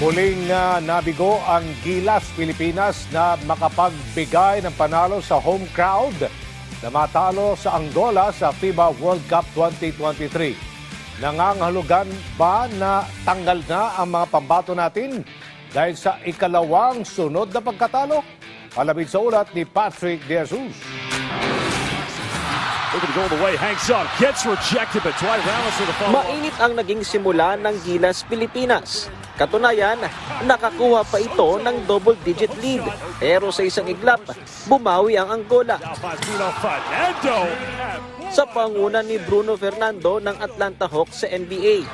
Muling ah, nabigo ang Gilas Pilipinas na makapagbigay ng panalo sa home crowd na matalo sa Angola sa FIBA World Cup 2023. Nangangahulugan ba na tanggal na ang mga pambato natin dahil sa ikalawang sunod na pagkatalo? Alamin sa ulat ni Patrick De Jesus. Looking to go the way, hangs up, gets rejected, but Dwight Ramos with the follow Mainit ang naging simula ng Gilas Pilipinas. Katunayan, nakakuha pa ito ng double-digit lead. Pero sa isang iglap, bumawi ang Angola. Sa pangunan ni Bruno Fernando ng Atlanta Hawks sa NBA.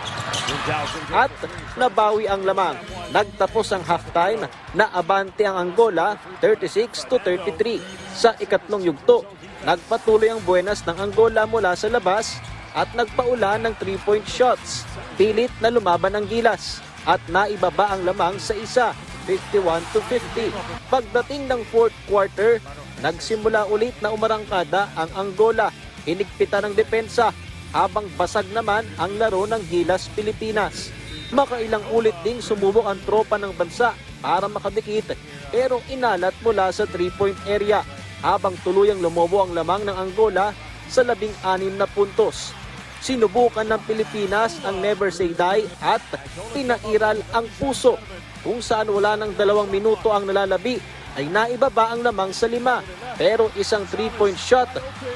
At nabawi ang lamang. Nagtapos ang halftime na abante ang Angola 36 to 33 sa ikatlong yugto. Nagpatuloy ang buenas ng Angola mula sa labas at nagpaula ng 3-point shots. Pilit na lumaban ang Gilas at naibaba ang lamang sa isa 51 to 50. Pagdating ng fourth quarter, nagsimula ulit na umarangkada ang Angola. Hinigpitan ng depensa habang basag naman ang laro ng Gilas Pilipinas. Makailang ulit ding sumubok ang tropa ng bansa para makadikit pero inalat mula sa 3-point area habang tuluyang lumobo ang lamang ng Angola sa labing anim na puntos. Sinubukan ng Pilipinas ang never say die at pinairal ang puso kung saan wala ng dalawang minuto ang nalalabi ay naibaba ang lamang sa lima. Pero isang three-point shot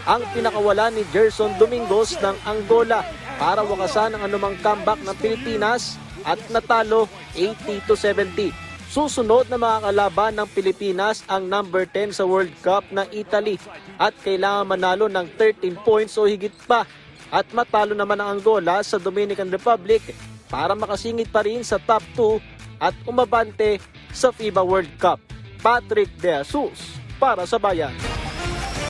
ang pinakawala ni Gerson Domingos ng Angola para wakasan ang anumang comeback ng Pilipinas at natalo 80 to 70. Susunod na mga kalaban ng Pilipinas ang number 10 sa World Cup na Italy at kailangan manalo ng 13 points o higit pa at matalo naman ang Angola sa Dominican Republic para makasingit pa rin sa top 2 at umabante sa FIBA World Cup. Patrick De Jesus para sa Bayan.